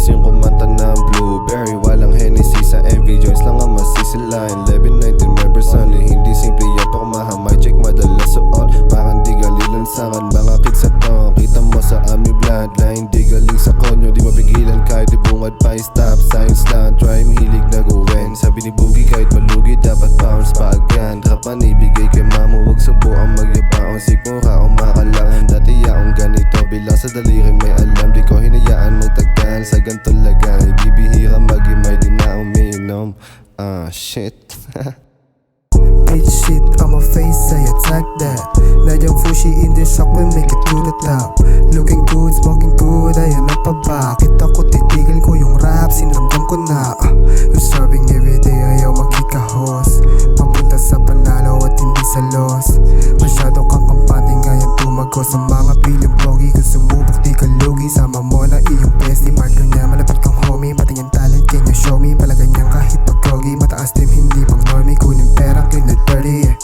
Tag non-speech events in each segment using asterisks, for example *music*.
Madalas yung kumanta ng blueberry Walang Hennessy sa MV Joints lang ang masisilain 11-19 members only Hindi simple yung pagmahamay Check madalas suot Parang di galilansangan Mga kids sa tong Kita mo sa aming bloodline. Di galing sa konyo Di mapigilan kahit ibungad pa. Stop signs lang Rhyme hilig na gawin. Sabi ni Boogie kahit malugi Dapat pounds pa agad Kapan ibigay kay mama Huwag subo ang magyabaon. Sikmura Ah, shit. *laughs* Bitch shit on my face, I attack that. Nadyang fushi in the shock, we make it to the top. Looking good, smoking good, ayan na pa ba Kita ko titigil ko yung rap, sinramdam ko na Ah, You're serving everyday, ayaw magkikahos Papunta sa panalo at hindi sa loss. Masyado kang kampante ngayon tumago Sa mga piling pogi, kung sumubok di ka lugi. Sama mo na iyong bestie, partner niya Malapit kang homie, matingin talent, can you show me? Palaganyan kahit pag mataas team, hindi pang normie Kunin pera, clean the dirty, yeah.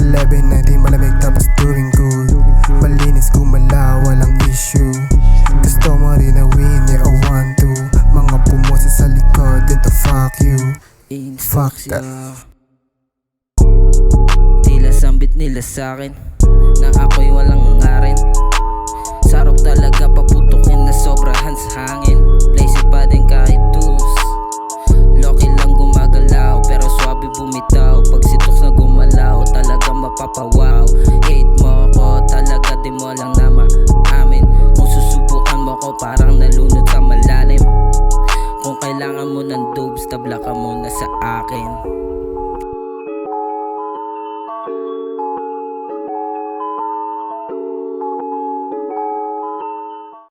11.90 malamig tapos doing good. Malinis gumalaw, walang issue. Gusto mo rin na win, yeah I want to Mga pumoses sa likod, dito fuck you. Fuck that. Tila sambit nila sa'kin Na ako'y walang ngarin Tabla ka muna sa akin